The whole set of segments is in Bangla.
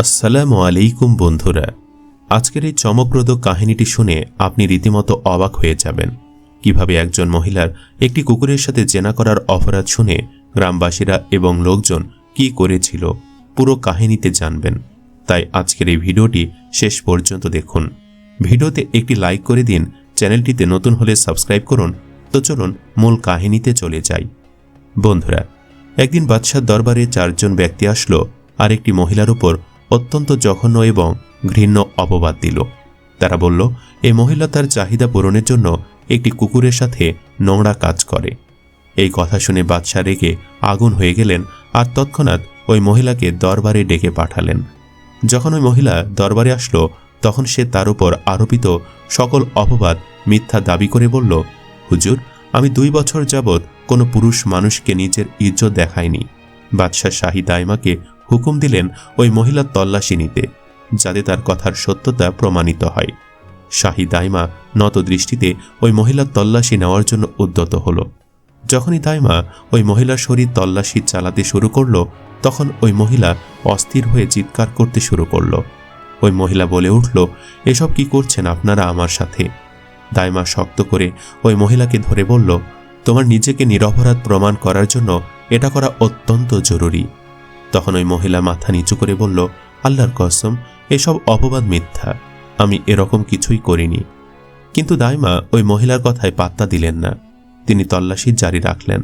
আসসালামু আলাইকুম বন্ধুরা। আজকের এই চমকপ্রদ কাহিনীটি শুনে আপনি রীতিমতো অবাক হয়ে যাবেন। কীভাবে একজন মহিলার একটি কুকুরের সাথে জেনা করার অপরাধ শুনে গ্রামবাসীরা এবং লোকজন কি করেছিল, পুরো কাহিনীতে জানবেন। তাই আজকের এই ভিডিওটি শেষ পর্যন্ত দেখুন। ভিডিওতে একটি লাইক করে দিন, চ্যানেলটিতে নতুন হলে সাবস্ক্রাইব করুন। তো চলুন মূল কাহিনীতে চলে যাই। বন্ধুরা, একদিন বাদশার দরবারে চারজন ব্যক্তি আসলো আর একটি মহিলার উপর অত্যন্ত জঘন্য এবং ঘৃণ্য অপবাদ দিল। তারা বলল এই মহিলা তার চাহিদা পূরণের জন্য একটি কুকুরের সাথে নোংরা কাজ করে। এই কথা শুনে বাদশাহ রেগে আগুন হয়ে গেলেন আর তৎক্ষণাৎ ওই মহিলাকে দরবারে ডেকে পাঠালেন। যখন ওই মহিলা দরবারে আসলো, তখন সে তার উপর আরোপিত সকল অপবাদ মিথ্যা দাবি করে বলল, হুজুর, আমি দুই বছর যাবৎ কোনো পুরুষ মানুষকে নিজের ইজ্জত দেখায়নি বাদশাহ শাহী দাইমাকে হুকুম দিলেন ওই মহিলার তল্লাশি নিতে, যাতে তার কথার সত্যতা প্রমাণিত হয়। শাহী দাইমা নত দৃষ্টিতে ওই মহিলার তল্লাশি নেওয়ার জন্য উদ্যত হল। যখনই দাইমা ওই মহিলার শরীর তল্লাশি চালাতে শুরু করল, তখন ওই মহিলা অস্থির হয়ে চিৎকার করতে শুরু করল। ওই মহিলা বলে উঠল, এসব কি করছেন আপনারা আমার সাথে? দাইমা শক্ত করে ওই মহিলাকে ধরে বলল, তোমার নিজেকে নিরপরাধ প্রমাণ করার জন্য এটা করা অত্যন্ত জরুরি। তখন ওই মহিলা মাথা নিচু করে বলল, আল্লাহর কসম, এসব অপবাদ মিথ্যা। আমি এরকম কিছুই করিনি। কিন্তু দাইমা ওই মহিলার কথায় পাত্তা দিলেন না। তিনি তল্লাশি জারি রাখলেন।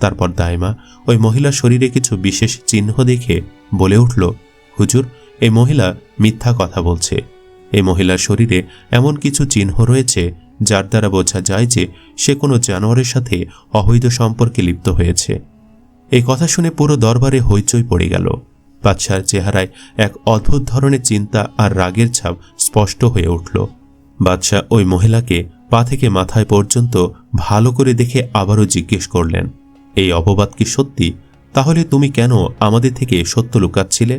তারপর দাইমা ওই মহিলার শরীরে কিছু বিশেষ চিহ্ন দেখে বলে উঠল, হুজুর, এই মহিলা মিথ্যা কথা বলছে। এই মহিলার শরীরে এমন কিছু চিহ্ন রয়েছে, যার দ্বারা বোঝা যায় যে সে কোনো জানোয়ারের সাথে অবৈধ সম্পর্কে লিপ্ত হয়েছে। এই কথা শুনে পুরো দরবারে হইচই পড়ে গেল। বাদশার চেহারায় এক অদ্ভুত ধরনের চিন্তা আর রাগের ছাপ স্পষ্ট হয়ে উঠল। বাদশাহ ওই মহিলাকে পা থেকে মাথায় পর্যন্ত ভালো করে দেখে আবারও জিজ্ঞেস করলেন, এই অপবাদ কি সত্যি? তাহলে তুমি কেন আমাদের থেকে সত্য লুকাচ্ছিলে?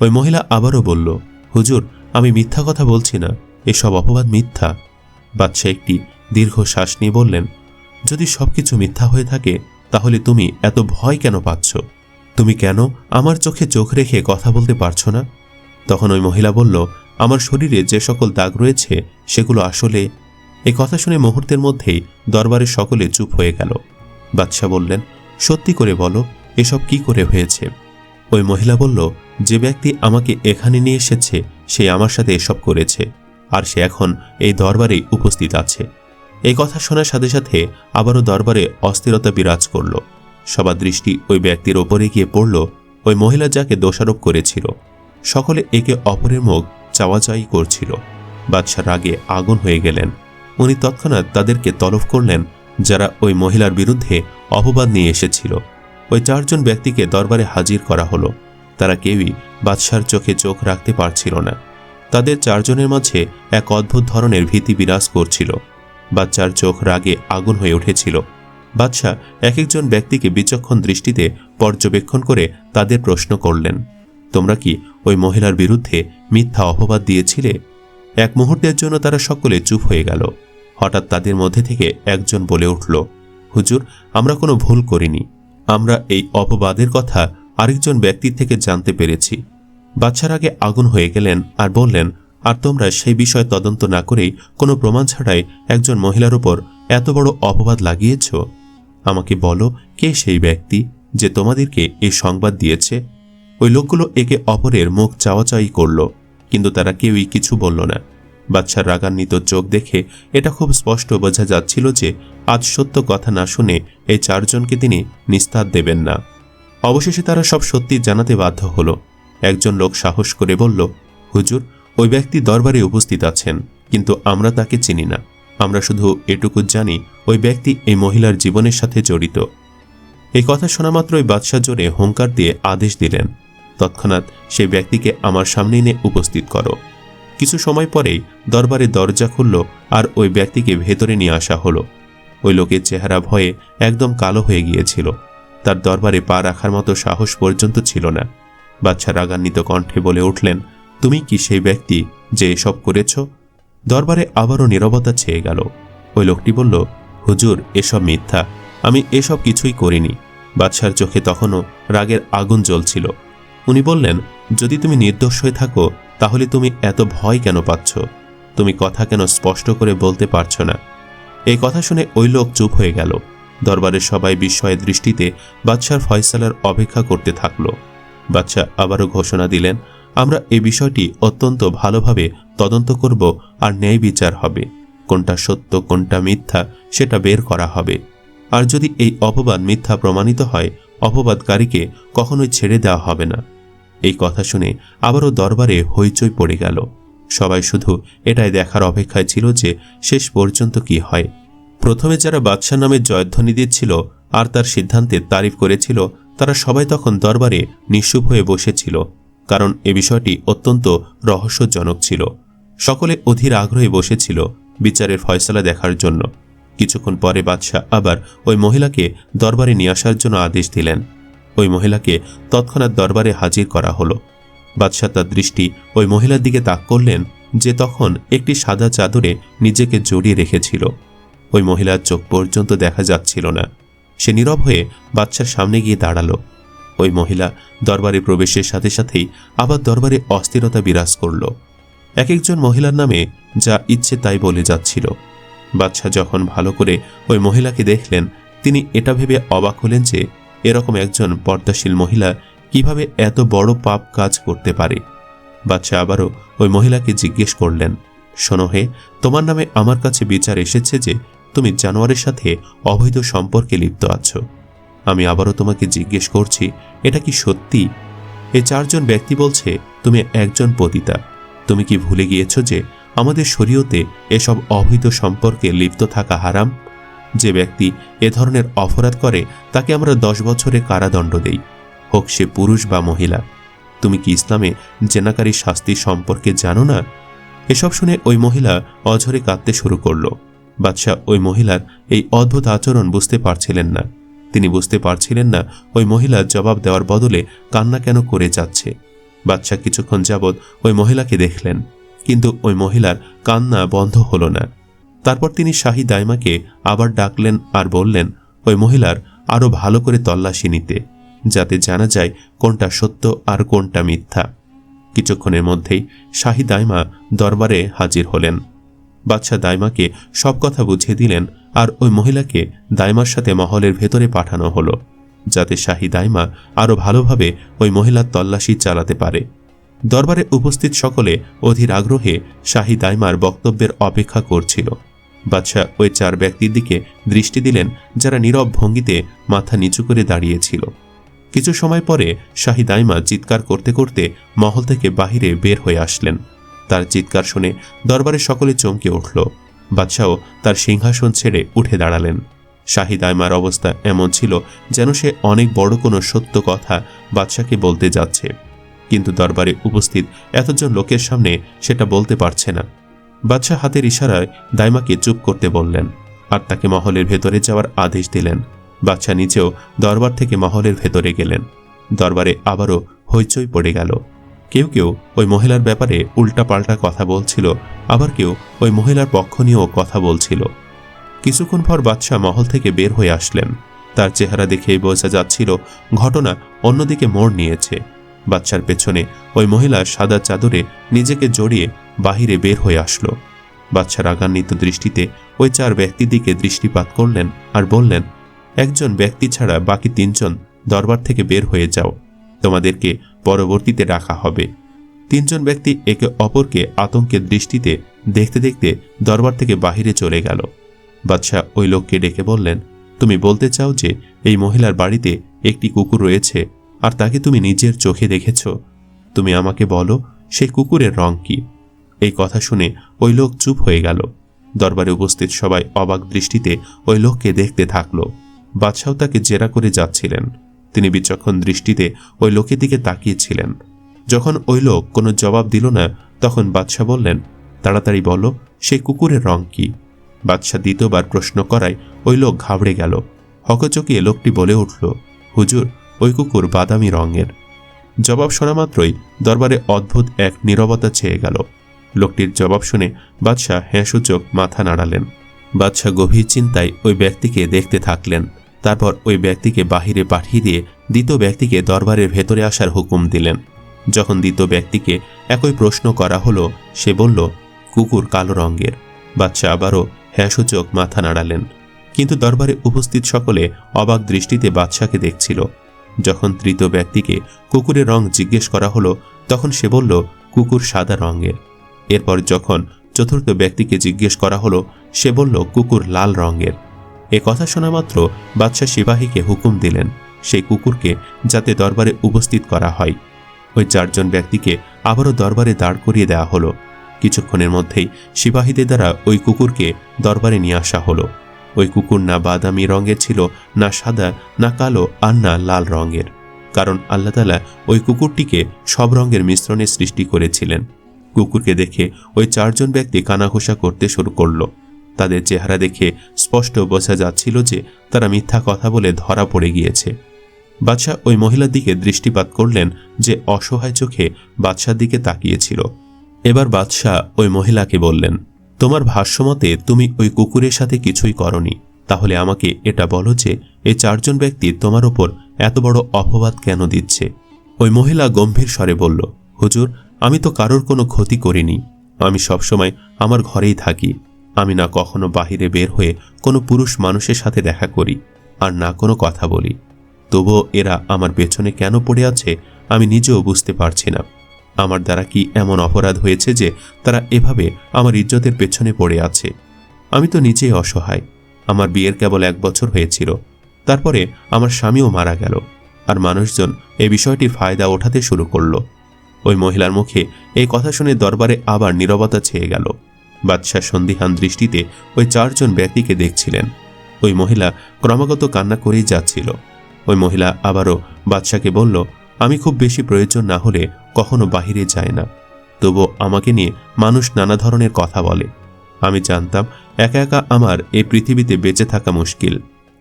ওই মহিলা আবারও বলল, হুজুর, আমি মিথ্যা কথা বলছি না, এসব অপবাদ মিথ্যা। বাদশাহ একটি দীর্ঘ শ্বাস নিয়ে বললেন, যদি সবকিছু মিথ্যা হয়ে থাকে তাহলে তুমি এত ভয় কেন পাচ্ছ? তুমি কেন আমার চোখে চোখ রেখে কথা বলতে পারছ না? তখন ওই মহিলা বলল, আমার শরীরে যে সকল দাগ রয়েছে, সেগুলো আসলে এই কথা শুনে মুহূর্তের মধ্যেই দরবারের সকলে চুপ হয়ে গেল। বাদশাহ বললেন, সত্যি করে বলো, এসব কি করে হয়েছে ওই মহিলা বলল, যে ব্যক্তি আমাকে এখানে নিয়ে এসেছে, সে আমার সাথে এসব করেছে, আর সে এখন এই দরবারেই উপস্থিত আছে। এই কথা শোনার সাথে সাথে আবারও দরবারে অস্থিরতা বিরাজ করল। সবার দৃষ্টি ওই ব্যক্তির ওপরে গিয়ে পড়ল, ওই মহিলা যাকে দোষারোপ করেছিল। সকলে একে অপরের মুখ চাওয়াচাই করছিল। বাদশার রাগে আগুন হয়ে গেলেন। উনি তৎক্ষণাৎ তাদেরকে তলব করলেন, যারা ওই মহিলার বিরুদ্ধে অপবাদ নিয়ে এসেছিল। ওই চারজন ব্যক্তিকে দরবারে হাজির করা হলো। তারা কেউই বাদশার চোখে চোখ রাখতে পারছিল না। তাদের চারজনের মাঝে এক অদ্ভুত ধরনের ভীতি বিরাজ করছিল। বাচ্চার চোখ রাগে আগুন হয়ে উঠেছিল। বাদশাহ এক একজন ব্যক্তিকে বিচক্ষণ দৃষ্টিতে পর্যবেক্ষণ করে তাদের প্রশ্ন করলেন, তোমরা কি ওই মহিলার বিরুদ্ধে মিথ্যা অপবাদ দিয়েছিলে? এক মুহূর্তের জন্য তারা সকলে চুপ হয়ে গেল। হঠাৎ তাদের মধ্যে থেকে একজন বলে উঠল, হুজুর, আমরা কোনো ভুল করিনি। আমরা এই অপবাদের কথা আরেকজন ব্যক্তির থেকে জানতে পেরেছি। বাচ্চার আগে আগুন হয়ে গেলেন আর বললেন আর তোমরা সেই বিষয় তদন্ত না করেই কোনো প্রমাণ ছাড়াই একজন মহিলার উপর এত বড় অপবাদ লাগিয়েছ? আমাকে বলো, কে সেই ব্যক্তি যে তোমাদেরকে এই সংবাদ দিয়েছে? ওই লোকগুলো একে অপরের মুখ চাওয়াচাই করল, কিন্তু তারা কেউই কিছু বলল না। বাচ্চার রাগান্বিত চোখ দেখে এটা খুব স্পষ্ট বোঝা যাচ্ছিল যে আজ সত্য কথা না শুনে এই চারজনকে তিনি নিস্তার দেবেন না। অবশেষে তারা সব সত্যি জানাতে বাধ্য হলো। একজন লোক সাহস করে বলল, হুজুর ওই ব্যক্তি দরবারে উপস্থিত আছেন, কিন্তু আমরা তাকে চিনি না। আমরা শুধু এটুকু জানি, ওই ব্যক্তি এই মহিলার জীবনের সাথে জড়িত। এই কথা শোনা মাত্রই বাদশাহ জোরে হুঙ্কার দিয়ে আদেশ দিলেন, তৎক্ষণাৎ সেই ব্যক্তিকে আমার সামনে এনে উপস্থিত করো। কিছু সময় পরেই দরবারে দরজা খুলল আর ওই ব্যক্তিকে ভেতরে নিয়ে আসা হলো। ওই লোকের চেহারা ভয়ে একদম কালো হয়ে গিয়েছিল। তার দরবারে পা রাখার মতো সাহস পর্যন্ত ছিল না। বাচ্চা রাগান্বিত কণ্ঠে বলে উঠলেন তুমি কি সেই ব্যক্তি যে এসব করেছ? দরবারে আবারও নীরবতা ছেয়ে গেল। ওই লোকটি বলল, হুজুর, এসব মিথ্যা। আমি এসব কিছুই করিনি। বাদশার চোখে তখনও রাগের আগুন জ্বলছিল। উনি বললেন, যদি তুমি নির্দোষ হয়ে থাকো, তাহলে তুমি এত ভয় কেন পাচ্ছ? তুমি কথা কেন স্পষ্ট করে বলতে পারছ না? এই কথা শুনে ওই লোক চুপ হয়ে গেল। দরবারের সবাই বিস্ময়ের দৃষ্টিতে বাদশার ফয়সালার অপেক্ষা করতে থাকল। বাদশাহ আবারও ঘোষণা দিলেন আমরা এই বিষয়টি অত্যন্ত ভালোভাবে তদন্ত করব আর ন্যায় বিচার হবে। কোনটা সত্য, কোনটা মিথ্যা, সেটা বের করা হবে। আর যদি এই অপবাদ মিথ্যা প্রমাণিত হয়, অপবাদকারীকে কখনোই ছেড়ে দেওয়া হবে না। এই কথা শুনে আবারও দরবারে হইচই পড়ে গেল। সবাই শুধু এটাই দেখার অপেক্ষায় ছিল যে শেষ পর্যন্ত কি হয়। প্রথমে যারা বাদশাহ নামে জয়ধ্বনি দিচ্ছিল আর তার সিদ্ধান্তের তারিফ করেছিল, তারা সবাই তখন দরবারে নিঃশুভ হয়ে বসেছিল। কারণ এ বিষয়টি অত্যন্ত রহস্যজনক ছিল। সকলে অধীর আগ্রহে বসেছিল বিচারের ফয়সলা দেখার জন্য। কিছুক্ষণ পরে বাদশাহ আবার ওই মহিলাকে দরবারে নিয়ে আসার জন্য আদেশ দিলেন। ওই মহিলাকে তৎক্ষণাৎ দরবারে হাজির করা হলো। বাদশাহ তার দৃষ্টি ওই মহিলার দিকে তাক করলেন যে তখন একটি সাদা চাদরে নিজেকে জড়িয়ে রেখেছিল। ওই মহিলার চোখ পর্যন্ত দেখা যাচ্ছিল না। সে নীরব হয়ে বাচ্চার সামনে গিয়ে দাঁড়াল। ওই মহিলা দরবারে প্রবেশের সাথে সাথেই আবার দরবারে অস্থিরতা বিরাজ করল। এক একজন মহিলার নামে যা ইচ্ছে তাই বলে যাচ্ছিল। বাচ্চা যখন ভালো করে ওই মহিলাকে দেখলেন, তিনি এটা ভেবে অবাক হলেন যে এরকম একজন পর্দাশীল মহিলা কীভাবে এত বড় পাপ কাজ করতে পারে। বাচ্চা আবারও ওই মহিলাকে জিজ্ঞেস করলেন, শোনো হে, তোমার নামে আমার কাছে বিচার এসেছে যে তুমি জানোয়ারের সাথে অবৈধ সম্পর্কে লিপ্ত আছো। আমি আবারও তোমাকে জিজ্ঞেস করছি, এটা কি সত্যি? এ চারজন ব্যক্তি বলছে, তুমি একজন পতিতা। তুমি কি ভুলে গিয়েছ যে আমাদের শরীয়তে এসব অবৈধ সম্পর্কে লিপ্ত থাকা হারাম? যে ব্যক্তি এ ধরনের অপরাধ করে, তাকে আমরা দশ বছরে কারাদণ্ড দেই। হোক সে পুরুষ বা মহিলা। তুমি কি ইসলামে জেনাকারী শাস্তি সম্পর্কে জানো না? এসব শুনে ওই মহিলা অঝরে কাঁদতে শুরু করল। বাদশাহ ওই মহিলার এই অদ্ভুত আচরণ বুঝতে পারছিলেন না। তিনি বুঝতে পারছিলেন না ওই মহিলা জবাব দেওয়ার বদলে কান্না কেন করে যাচ্ছে। বাচ্চা কিছুক্ষণ যাবৎ ওই মহিলাকে দেখলেন, কিন্তু ওই মহিলার কান্না বন্ধ হলো না। তারপর তিনি শাহী দাইমাকে আবার ডাকলেন আর বললেন, ওই মহিলার আরও ভালো করে তল্লাশি নিতে, যাতে জানা যায় কোনটা সত্য আর কোনটা মিথ্যা। কিছুক্ষণের মধ্যেই শাহী দাইমা দরবারে হাজির হলেন। বাদশাহ দাইমাকে সব কথা বুঝিয়ে দিলেন আর ওই মহিলাকে দাইমার সাথে মহলের ভেতরে পাঠানো হলো, যাতে শাহী দাইমা আরও ভালোভাবে ওই মহিলার তল্লাশি চালাতে পারে। দরবারে উপস্থিত সকলে অধীর আগ্রহে শাহী দাইমার বক্তব্যের অপেক্ষা করছিল। বাদশাহ ওই চার ব্যক্তির দিকে দৃষ্টি দিলেন, যারা নীরব ভঙ্গিতে মাথা নিচু করে দাঁড়িয়েছিল। কিছু সময় পরে শাহী দাইমা চিৎকার করতে করতে মহল থেকে বাহিরে বের হয়ে আসলেন। তার চিৎকার শুনে দরবারে সকলে চমকে উঠল। বাদশাহ তার সিংহাসন ছেড়ে উঠে দাঁড়ালেন। শাহী দাইমার অবস্থা এমন ছিল যেন সে অনেক বড় কোনো সত্য কথা বাদশাকে বলতে যাচ্ছে। কিন্তু দরবারে উপস্থিত এতজন লোকের সামনে সেটা বলতে পারছে না। বাদশাহ হাতের ইশারায় দাইমাকে চুপ করতে বললেন আর তাকে মহলের ভেতরে যাওয়ার আদেশ দিলেন। বাদশাহ নিজেও দরবার থেকে মহলের ভেতরে গেলেন। দরবারে আবারও হইচই পড়ে গেল। কেউ কেউ ওই মহিলার ব্যাপারে উল্টাপাল্টা কথা বলছিল, আবার কেউ ওই মহিলার পক্ষ নিয়েও কথা বলছিল। কিছুক্ষণ পর বাদশাহ মহল থেকে বের হয়ে আসলেন। তার চেহারা দেখেই বোঝা যাচ্ছিল, ঘটনা অন্যদিকে মোড় নিয়েছে। বাচ্চার পেছনে ওই মহিলা সাদা চাদরে নিজেকে জড়িয়ে বাহিরে বের হয়ে আসলো। বাচ্চা রাগান্বিত দৃষ্টিতে ওই চার ব্যক্তির দিকে দৃষ্টিপাত করলেন আর বললেন, একজন ব্যক্তি ছাড়া বাকি তিনজন দরবার থেকে বের হয়ে যাও। তোমাদেরকে পরবর্তীতে রাখা হবে। তিনজন ব্যক্তি একে অপরকে আতঙ্কের দৃষ্টিতে দেখতে দেখতে দরবার থেকে বাহিরে চলে গেল। বাদশাহ ওই লোককে ডেকে বললেন, তুমি বলতে চাও যে এই মহিলার বাড়িতে একটি কুকুর রয়েছে আর তাকে তুমি নিজের চোখে দেখেছ? তুমি আমাকে বলো সেই কুকুরের রং কি? এই কথা শুনে ওই লোক চুপ হয়ে গেল। দরবারে উপস্থিত সবাই অবাক দৃষ্টিতে ওই লোককে দেখতে থাকল। বাদশাহ তাকে জেরা করে যাচ্ছিলেন। তিনি বিচক্ষণ দৃষ্টিতে ওই লোকের দিকে তাকিয়েছিলেন। যখন ওই লোক কোনো জবাব দিল না, তখন বাদশাহ বললেন, তাড়াতাড়ি বলো সেই কুকুরের রং কি? বাদশাহ দ্বিতীয়বার প্রশ্ন করায় ওই লোক ঘাবড়ে গেল। হকচকিয়ে লোকটি বলে উঠল, হুজুর, ওই কুকুর বাদামি রঙের। জবাব শোনা মাত্রই দরবারে অদ্ভুত এক নীরবতা ছেয়ে গেল। লোকটির জবাব শুনে বাদশাহ হ্যাঁসূচক মাথা নাড়ালেন। বাদশাহ গভীর চিন্তায় ওই ব্যক্তিকে দেখতে থাকলেন। তারপর ওই ব্যক্তিকে বাহিরে পাঠিয়ে দিয়ে দ্বিতীয় ব্যক্তিকে দরবারের ভেতরে আসার হুকুম দিলেন। যখন দ্বিতীয় ব্যক্তিকে একই প্রশ্ন করা হলো, সে বলল, কুকুর কালো রঙের। বাচ্চা আবারও হ্যাঁসূচক মাথা নাড়ালেন। কিন্তু দরবারে উপস্থিত সকলে অবাক দৃষ্টিতে বাদশাকে দেখছিল। যখন তৃতীয় ব্যক্তিকে কুকুরের রং জিজ্ঞেস করা হলো, তখন সে বলল, কুকুর সাদা রঙের। এরপর যখন চতুর্থ ব্যক্তিকে জিজ্ঞেস করা হলো, সে বলল, কুকুর লাল রঙের। এ কথা শোনা মাত্র বাদশাহ সিপাহীকে হুকুম দিলেন, সেই কুকুরকে যাতে দরবারে উপস্থিত করা হয়। ওই চারজন ব্যক্তিকে আবারও দরবারে দাঁড় করিয়ে দেওয়া হলো। কিছুক্ষণের মধ্যেই সিপাহীদের দ্বারা ওই কুকুরকে দরবারে নিয়ে আসা হলো। ওই কুকুর না বাদামি রঙের ছিল, না সাদা, না কালো আর না লাল রঙের। কারণ আল্লাহ তালা ওই কুকুরটিকে সব রঙের মিশ্রণে সৃষ্টি করেছিলেন। কুকুরকে দেখে ওই চারজন ব্যক্তি কানাঘোষা করতে শুরু করল। তাদের চেহারা দেখে স্পষ্ট বোঝা যাচ্ছিল যে তারা মিথ্যা কথা বলে ধরা পড়ে গিয়েছে। বাদশাহ ওই মহিলার দিকে দৃষ্টিপাত করলেন যে অসহায় চোখে বাদশার দিকে তাকিয়েছিল। এবার বাদশাহ ওই মহিলাকে বললেন, তোমার ভাষ্যমতে তুমি ওই কুকুরের সাথে কিছুই করনি। তাহলে আমাকে এটা বলো যে এই চারজন ব্যক্তি তোমার ওপর এত বড় অপবাদ কেন দিচ্ছে? ওই মহিলা গম্ভীর স্বরে বলল, হুজুর, আমি তো কারোর কোনো ক্ষতি করিনি। আমি সবসময় আমার ঘরেই থাকি। আমি না কখনো বাহিরে বের হয়ে কোনো পুরুষ মানুষের সাথে দেখা করি আর না কোনো কথা বলি। তবুও এরা আমার পেছনে কেন পড়ে আছে আমি নিজেও বুঝতে পারছি না। আমার দ্বারা কি এমন অপরাধ হয়েছে যে তারা এভাবে আমার ইজ্জতের পেছনে পড়ে আছে? আমি তো নিজেই অসহায়। আমার বিয়ের কেবল এক বছর হয়েছিল। তারপরে আমার স্বামীও মারা গেল আর মানুষজন এই বিষয়টির ফায়দা ওঠাতে শুরু করল। ওই মহিলার মুখে এই কথা শুনে দরবারে আবার নীরবতা ছেয়ে গেল। বাদশাহ সন্দিহান দৃষ্টিতে ওই চারজন ব্যক্তিকে দেখছিলেন। ওই মহিলা ক্রমাগত কান্না করেই যাচ্ছিল। ওই মহিলা আবারও বাদশাকে বলল, আমি খুব বেশি প্রয়োজন না হলে কখনো বাহিরে যায় না। তবু আমাকে নিয়ে মানুষ নানা ধরনের কথা বলে। আমি জানতাম একা একা আমার এই পৃথিবীতে বেঁচে থাকা মুশকিল।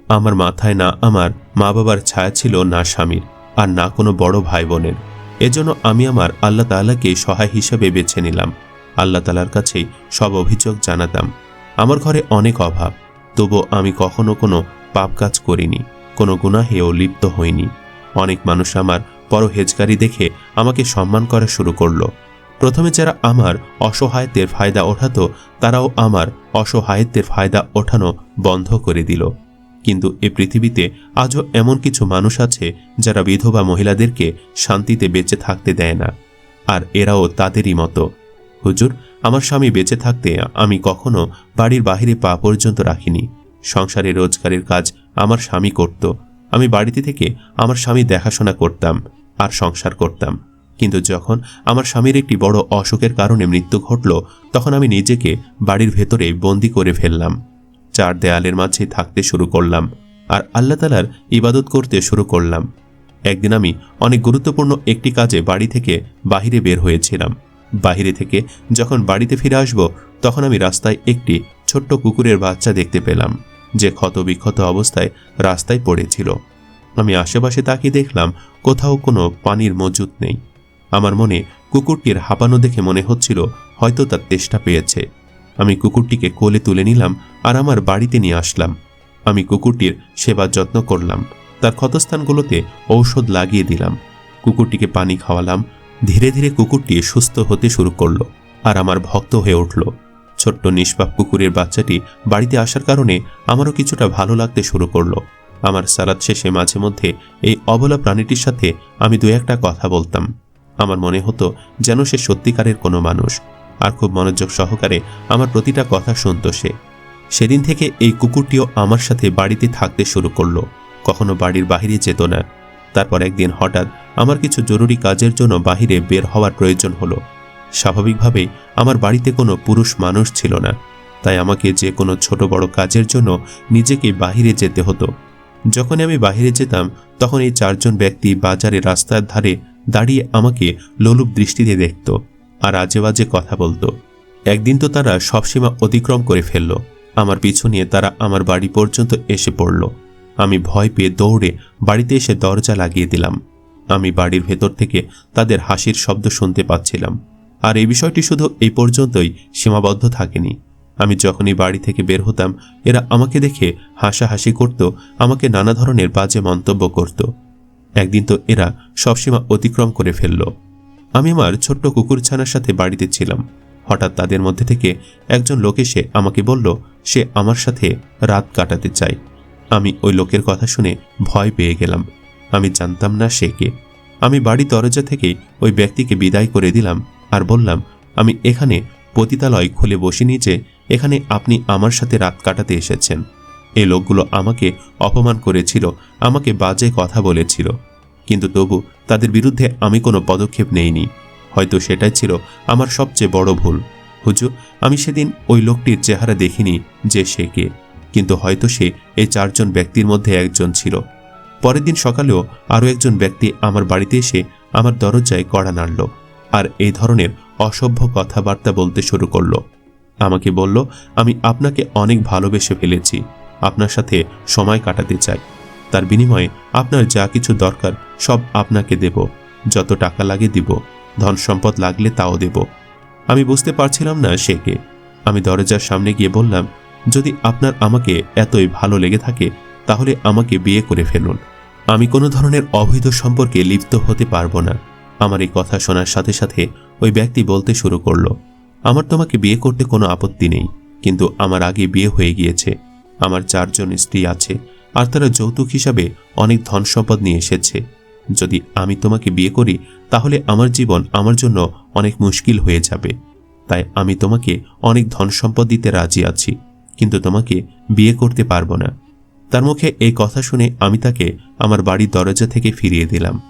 আমার মাথায় না আমার মা বাবার ছায়া ছিল না স্বামীর, আর না কোনো বড় ভাই বোনের এজন্য আমি আমার আল্লাহ তাআলাকে সহায় হিসেবে বেছে নিলাম। আল্লাহ তালার কাছেই সব অভিযোগ জানাতাম। আমার ঘরে অনেক অভাব তবু আমি কখনো কোনো পাপ কাজ করিনি, কোনো গুনাহেও লিপ্ত হইনি। অনেক মানুষ আমার পরহেজগারি দেখে আমাকে সম্মান করা শুরু করল। প্রথমে যারা আমার অসহায়ত্বের ফায়দা ওঠাতো, তারাও আমার অসহায়ত্বের ফায়দা ওঠানো বন্ধ করে দিল। কিন্তু এ পৃথিবীতে আজও এমন কিছু মানুষ আছে, যারা বিধবা মহিলাদেরকে শান্তিতে বেঁচে থাকতে দেয় না, আর এরাও তাদেরই মতো। হুজুর, আমার স্বামী বেঁচে থাকতে আমি কখনো বাড়ির বাহিরে পা পর্যন্ত রাখিনি। সংসারে রোজগারের কাজ আমার স্বামী করত। আমি বাড়িতে থেকে আমার স্বামী দেখাশোনা করতাম আর সংসার করতাম। কিন্তু যখন আমার স্বামীর একটি বড় অসুখের কারণে মৃত্যু ঘটল, তখন আমি নিজেকে বাড়ির ভেতরে বন্দি করে ফেললাম। চার দেয়ালের মাঝে থাকতে শুরু করলাম আর আল্লাহ তালার ইবাদত করতে শুরু করলাম। একদিন আমি অনেক গুরুত্বপূর্ণ একটি কাজে বাড়ি থেকে বাহিরে বের হয়েছিলাম। বাহিরে থেকে যখন বাড়িতে ফিরে আসব, তখন আমি রাস্তায় একটি ছোট্ট কুকুরের বাচ্চা দেখতে পেলাম, যে ক্ষত বিক্ষত অবস্থায় রাস্তায় পড়েছিল। আমি আশেপাশে তাকিয়ে দেখলাম, কোথাও কোনো পানির মজুত নেই। আমার মনে কুকুরটির হাঁপানো দেখে মনে হচ্ছিল, হয়তো তার তেষ্টা পেয়েছে। আমি কুকুরটিকে কোলে তুলে নিলাম আর আমার বাড়িতে নিয়ে আসলাম। আমি কুকুরটির সেবা যত্ন করলাম, তার ক্ষতস্থানগুলোতে ঔষধ লাগিয়ে দিলাম। কুকুরটিকে পানি খাওয়ালাম ধীরে ধীরে কুকুরটি সুস্থ হতে শুরু করল আর আমার ভক্ত হয়ে উঠল। ছোট্ট নিষ্পাপ কুকুরের বাচ্চাটি বাড়িতে আসার কারণে আমারও কিছুটা ভালো লাগতে শুরু করল। আমার সালাদ শেষে মাঝে মধ্যে এই অবলা প্রাণীটির সাথে আমি দু একটা কথা বলতাম। আমার মনে হতো যেন সে সত্যিকারের কোনো মানুষ, আর খুব মনোযোগ সহকারে আমার প্রতিটা কথা শুনত সে। সেদিন থেকে এই কুকুরটিও আমার সাথে বাড়িতে থাকতে শুরু করল। কখনো বাড়ির বাহিরে যেত না। তারপর একদিন হঠাৎ আমার কিছু জরুরি কাজের জন্য বাহিরে বের হওয়ার প্রয়োজন হলো। স্বাভাবিকভাবেই আমার বাড়িতে কোনো পুরুষ মানুষ ছিল না, তাই আমাকে যে কোনো ছোট বড় কাজের জন্য নিজেকে বাহিরে যেতে হতো। যখন আমি বাহিরে যেতাম, তখন এই চারজন ব্যক্তি বাজারে রাস্তার ধারে দাঁড়িয়ে আমাকে লোলুপ দৃষ্টিতে দেখত আর আজে বাজে কথা বলতো। একদিন তো তারা সব সীমা অতিক্রম করে ফেলল, আমার পিছু নিয়ে তারা আমার বাড়ি পর্যন্ত এসে পড়ল। আমি ভয় পেয়ে দৌড়ে বাড়িতে এসে দরজা লাগিয়ে দিলাম। আমি বাড়ির ভেতর থেকে তাদের হাসির শব্দ শুনতে পাচ্ছিলাম। আর এই বিষয়টি শুধু এই পর্যন্তই সীমাবদ্ধ থাকেনি। আমি যখনই বাড়ি থেকে বের হতাম, এরা আমাকে দেখে হাসাহাসি করত, আমাকে নানা ধরনের বাজে মন্তব্য করত। একদিন তো এরা সব সীমা অতিক্রম করে ফেলল। আমি আমার ছোট্ট কুকুরছানার সাথে বাড়িতে ছিলাম। হঠাৎ তাদের মধ্যে থেকে একজন লোক এসে আমাকে বলল, সে আমার সাথে রাত কাটাতে চায়। আমি ওই লোকের কথা শুনে ভয় পেয়ে গেলাম। আমি জানতাম না সে কে। আমি বাড়ি দরজা থেকে ওই ব্যক্তিকে বিদায় করে দিলাম আর বললাম, আমি এখানে পতিতালয় খুলে বসিনি যে এখানে আপনি আমার সাথে রাত কাটাতে এসেছেন। এই লোকগুলো আমাকে অপমান করেছিল, আমাকে বাজে কথা বলেছিল। কিন্তু তবু তাদের বিরুদ্ধে আমি কোনো পদক্ষেপ নেইনি। হয়তো সেটাই ছিল আমার সবচেয়ে বড় ভুল। হুজুর, আমি সেদিন ওই লোকটির চেহারা দেখিনি যে সে কে। কিন্তু হয়তো সে এই চারজন ব্যক্তির মধ্যে একজন ছিল। পরের দিন সকালেও আরও একজন ব্যক্তি আমার বাড়িতে এসে আমার দরজায় কড়া নাড়ল আর এই ধরনের অসভ্য কথাবার্তা বলতে শুরু করল। আমাকে বলল, আমি আপনাকে অনেক ভালোবেসে ফেলেছি। আপনার সাথে সময় কাটাতে চাই। তার বিনিময়ে আপনার যা কিছু দরকার সব আপনাকে দেব। যত টাকা লাগে দিব, ধন সম্পদ লাগলে তাও দেব। আমি বুঝতে পারছিলাম না সে কে। আমি দরজার সামনে গিয়ে বললাম যদি আপনার আমাকে এতই ভালো লেগে থাকে, তাহলে আমাকে বিয়ে করে ফেলুন। আমি কোনো ধরনের অবৈধ সম্পর্কে লিপ্ত হতে পারব না। আমার এই কথা শোনার সাথে সাথে ওই ব্যক্তি বলতে শুরু করল, আমার তোমাকে বিয়ে করতে কোনো আপত্তি নেই, কিন্তু আমার আগে বিয়ে হয়ে গিয়েছে। আমার চারজন স্ত্রী আছে, আর তারা যৌতুক হিসাবে অনেক ধন সম্পদ নিয়ে এসেছে। যদি আমি তোমাকে বিয়ে করি, তাহলে আমার জীবন আমার জন্য অনেক মুশকিল হয়ে যাবে। তাই আমি তোমাকে অনেক ধন সম্পদ দিতে রাজি আছি। কিন্তু তোমাকে বিয়ে করতে পারব না। তার মুখে এই কথা শুনে আমি তাকে আমার বাড়ির দরজা থেকে ফিরিয়ে দিলাম।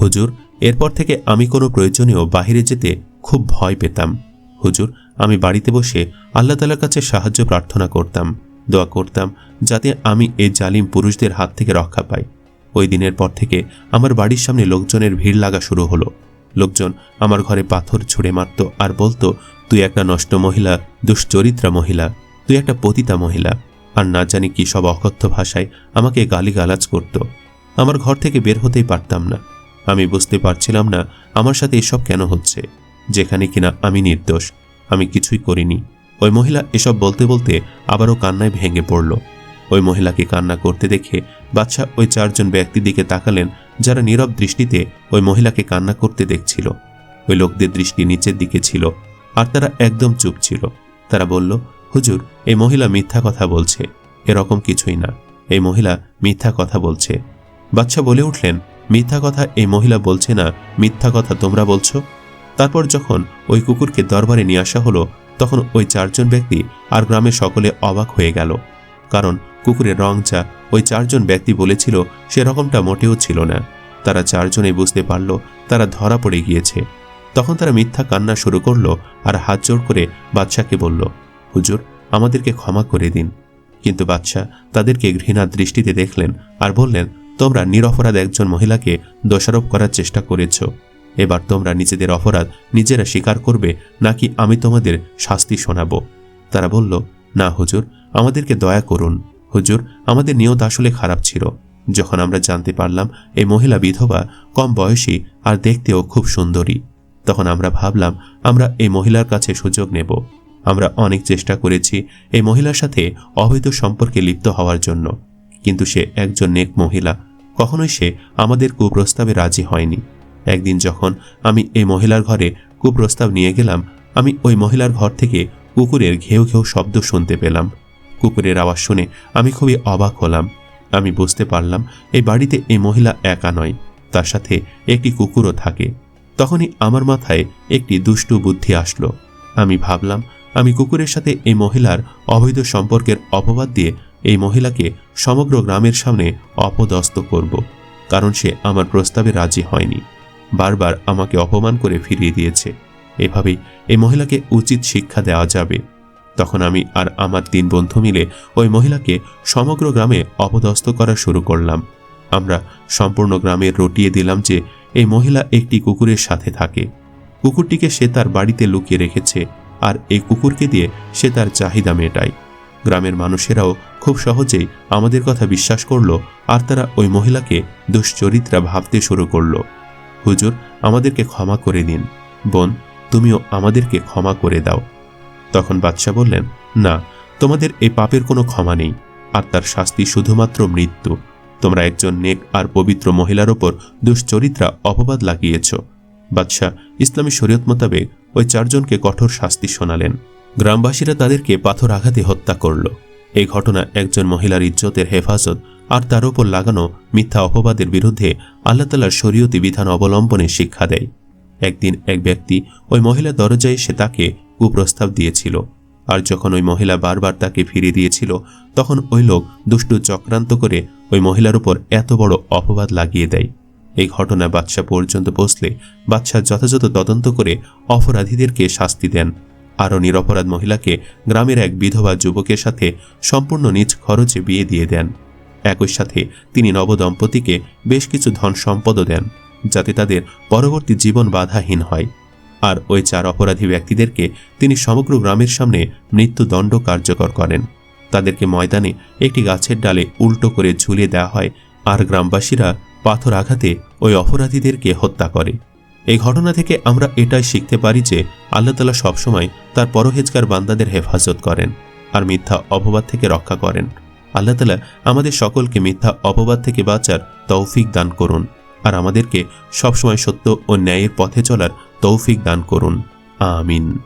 হুজুর, এরপর থেকে আমি কোনো প্রয়োজনীয় বাহিরে যেতে খুব ভয় পেতাম। হুজুর, আমি বাড়িতে বসে আল্লাহ তালার কাছে সাহায্য প্রার্থনা করতাম, দোয়া করতাম, যাতে আমি এই জালিম পুরুষদের হাত থেকে রক্ষা পাই। ওই দিনের পর থেকে আমার বাড়ির সামনে লোকজনের ভিড় লাগা শুরু হলো। লোকজন আমার ঘরে পাথর ছুঁড়ে মারত আর বলতো, তুই একটা নষ্ট মহিলা, দুশ্চরিত্রা মহিলা। তুই একটা পতিতা মহিলা, আর না জানি কি সব অকথ্য ভাষায় আমাকে গালিগালাজ করত। আমার ঘর থেকে বের হতেই পারতাম না। আমি বুঝতে পারছিলাম না আমার সাথে এসব কেন হচ্ছে, যেখানে কিনা আমি নির্দোষ, আমি কিছুই করিনি। ওই মহিলা এসব বলতে বলতে আবারও কান্নায় ভেঙে পড়ল। ওই মহিলাকে কান্না করতে দেখে বাচ্চা ওই চারজন ব্যক্তির দিকে তাকালেন, যারা নীরব দৃষ্টিতে ওই মহিলাকে কান্না করতে দেখছিল। ওই লোকদের দৃষ্টি নিচের দিকে ছিল, আর তারা একদম চুপ ছিল। তারা বলল হুজুর, এই মহিলা মিথ্যা কথা বলছে। এরকম কিছুই না। এই মহিলা মিথ্যা কথা বলছে। বাচ্চা বলে উঠলেন, মিথ্যা কথা এই মহিলা বলছে না, মিথ্যা কথা তোমরা বলছো? তারপর যখন ওই কুকুরকে দরবারে নিয়ে আসা হলো, তখন ওই চারজন ব্যক্তি আর গ্রামে সকলে অবাক হয়ে গেল। কারণ কুকুরের রং যা ওই চারজন ব্যক্তি বলেছিল, সেরকমটা মোটেও ছিল না। তারা চারজনেই বুঝতে পারল, তারা ধরা পড়ে গিয়েছে। তখন তারা মিথ্যা কান্না শুরু করল আর হাত জোড় করে বাদশাকে বলল হুজুর, আমাদেরকে ক্ষমা করে দিন। কিন্তু বাদশাহ তাদেরকে ঘৃণার দৃষ্টিতে দেখলেন আর বললেন, তোমরা নিরপরাধ একজন মহিলাকে দোষারোপ করার চেষ্টা করেছ। এবার তোমরা নিজেদের অপরাধ নিজেরা স্বীকার করবে, নাকি আমি তোমাদের শাস্তি শোনাব? তারা বলল, না হুজুর, আমাদেরকে দয়া করুন। হুজুর, আমাদের নিয়ত আসলে খারাপ ছিল। যখন আমরা জানতে পারলাম এই মহিলা বিধবা কম বয়সী আর দেখতেও খুব সুন্দরী, তখন আমরা ভাবলাম, আমরা এই মহিলার কাছে সুযোগ নেব। আমরা অনেক চেষ্টা করেছি এই মহিলার সাথে অবৈধ সম্পর্কে লিপ্ত হওয়ার জন্য। কিন্তু সে একজন নেক মহিলা, কখনোই সে আমাদের কুপ্রস্তাবে রাজি হয়নি। একদিন যখন আমি এই মহিলার ঘরে কুপ্রস্তাব নিয়ে গেলাম, আমি ওই মহিলার ঘর থেকে কুকুরের ঘেউ ঘেউ শব্দ শুনতে পেলাম। কুকুরের আওয়াজ শুনে আমি খুবই অবাক হলাম। আমি বুঝতে পারলাম এই বাড়িতে এই মহিলা একা নয়, তার সাথে একটি কুকুরও থাকে। তখনই আমার মাথায় একটি দুষ্টু বুদ্ধি আসলো। আমি ভাবলাম আমি কুকুরের সাথে এই মহিলার অবৈধ সম্পর্কের অপবাদ দিয়ে এই মহিলাকে সমগ্র গ্রামের সামনে অপদস্থ করব, কারণ সে আমার প্রস্তাবে রাজি হয়নি। বারবার আমাকে অপমান করে ফিরিয়ে দিয়েছে। এভাবেই এই মহিলাকে উচিত শিক্ষা দেওয়া যাবে। তখন আমি আর আমার তিন বন্ধু মিলে ওই মহিলাকে সমগ্র গ্রামে অপদস্থ করা শুরু করলাম। আমরা সম্পূর্ণ গ্রামে রটিয়ে দিলাম যে এই মহিলা একটি কুকুরের সাথে থাকে। কুকুরটিকে সে তার বাড়িতে লুকিয়ে রেখেছে। আর এই কুকুরকে দিয়ে সে তার চাহিদা মেটায়। গ্রামের মানুষেরাও খুব সহজেই আমাদের কথা বিশ্বাস করল আর তারা ওই মহিলাকে দুশ্চরিত্রা ভাবতে শুরু করল। হুজুর, আমাদেরকে ক্ষমা করে দিন। বোন, তুমিও আমাদেরকে ক্ষমা করে দাও। তখন বাদশাহ বললেন, না, তোমাদের এই পাপের কোনো ক্ষমা নেই। আর তার শাস্তি শুধুমাত্র মৃত্যু। তোমরা একজন নেক আর পবিত্র মহিলার ওপর দুশ্চরিত্রা অপবাদ লাগিয়েছ। বাদশাহ ইসলামী শরীয়ত মোতাবেক ওই চারজনকে কঠোর শাস্তি শোনালেন। গ্রামবাসীরা তাদেরকে পাথর আঘাতে হত্যা করল। এই ঘটনা একজন মহিলার ইজ্জতের হেফাজত আর তার উপর লাগানো মিথ্যা অপবাদের বিরুদ্ধে আল্লাহ তালার শরীয়তি বিধান অবলম্বনে শিক্ষা দেয়। একদিন এক ব্যক্তি ওই মহিলা দরজায় এসে তাকে কুপ্রস্তাব দিয়েছিল। আর যখন ওই মহিলা বারবার তাকে ফিরিয়ে দিয়েছিল, তখন ওই লোক দুষ্টু চক্রান্ত করে ওই মহিলার উপর এত বড় অপবাদ লাগিয়ে দেয়। এই ঘটনা বাদশাহ পর্যন্ত পৌঁছলে বাদশাহ যথাযথ তদন্ত করে অপরাধীদেরকে শাস্তি দেন। আরও নিরপরাধ মহিলাকে গ্রামের এক বিধবা যুবকের সাথে সম্পূর্ণ নিজ খরচে বিয়ে দিয়ে দেন। একই সাথে তিনি নবদম্পতিকে বেশ কিছু ধন সম্পদও দেন, যাতে তাদের পরবর্তী জীবন বাধাহীন হয়। আর ওই চার অপরাধী ব্যক্তিদেরকে তিনি সমগ্র গ্রামের সামনে মৃত্যুদণ্ড কার্যকর করেন। তাদেরকে ময়দানে একটি গাছের ডালে উল্টো করে ঝুলিয়ে দেওয়া হয়। আর গ্রামবাসীরা পাথর আঘাতে ওই অপরাধীদেরকে হত্যা করে। এই ঘটনা থেকে আমরা এটাই শিখতে পারি যে আল্লাহ তালা সবসময় তার পরহেজগার বান্দাদের হেফাজত করেন আর মিথ্যা অপবাদ থেকে রক্ষা করেন। আল্লাহ তালা আমাদের সকলকে মিথ্যা অপবাদ থেকে বাঁচার তৌফিক দান করুন আর আমাদেরকে সবসময় সত্য ও ন্যায়ের পথে চলার তৌফিক দান করুন। আমিন।